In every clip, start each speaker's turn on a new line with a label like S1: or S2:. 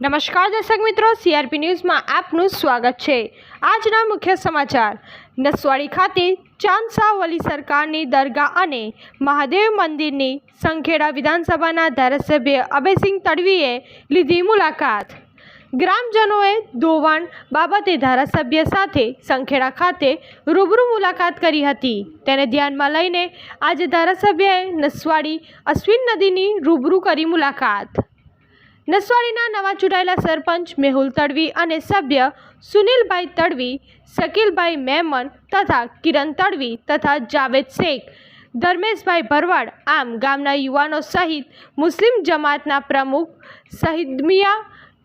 S1: નમસ્કાર દર્શક મિત્રો સીઆરપી ન્યૂઝમાં આપનું સ્વાગત છે. આજના મુખ્ય સમાચાર. નસવાડી ખાતે ચાંદસા વલી સરકારની દરગાહ અને મહાદેવ મંદિરની સંખેડા વિધાનસભાના ધારાસભ્ય અભયસિંહ તડવીએ લીધી મુલાકાત. ગ્રામજનોએ ધોવાણ બાબતે ધારાસભ્ય સાથે સંખેડા ખાતે રૂબરૂ મુલાકાત કરી હતી. તેને ધ્યાનમાં લઈને આજે ધારાસભ્યએ નસવાડી અશ્વિન નદીની રૂબરૂ કરી મુલાકાત. નસવાડીના નવા ચૂંટાયેલા સરપંચ મેહુલ તડવી અને સભ્ય સુનિલભાઈ તડવી, શકીલભાઈ મેમન તથા કિરણ તડવી તથા જાવેદ શેખ, ધર્મેશભાઈ ભરવાડ આમ ગામના યુવાનો સહિત મુસ્લિમ જમાતના પ્રમુખ શહીદમિયા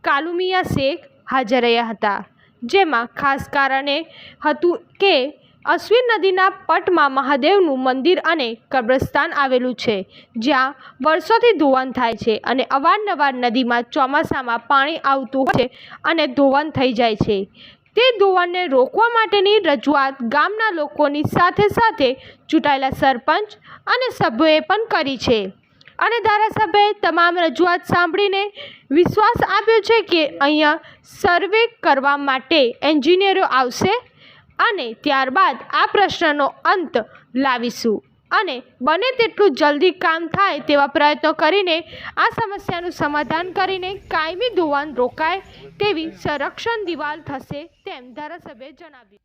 S1: કાલુમિયા શેખ હાજર રહ્યા હતા. જેમાં ખાસ કારણે હતું કે અશ્વિન નદીના પટમાં મહાદેવનું મંદિર અને કબ્રસ્તાન આવેલું છે, જ્યાં વર્ષોથી ધોવાણ થાય છે અને અવારનવાર નદીમાં ચોમાસામાં પાણી આવતું છે અને ધોવાણ થઈ જાય છે. તે ધોવાણને રોકવા માટેની રજૂઆત ગામના લોકોની સાથે સાથે ચૂંટાયેલા સરપંચ અને સભ્યોએ પણ કરી છે. અને ધારાસભ્યએ તમામ રજૂઆત સાંભળીને વિશ્વાસ આપ્યો છે કે અહીંયા સર્વે કરવા માટે એન્જિનિયરો આવશે. અને ત્યારબાદ આ પ્રશ્નનો અંત લાવીશું. અને બને તેટલું જલ્દી કામ થાય તેવા પ્રયત્નો કરીને આ સમસ્યાનું સમાધાન કરીને કાયમી ધોવાણ રોકાય તેવી સંરક્ષણ દિવાલ થશે તેમ ધારાસભ્યે જણાવ્યું.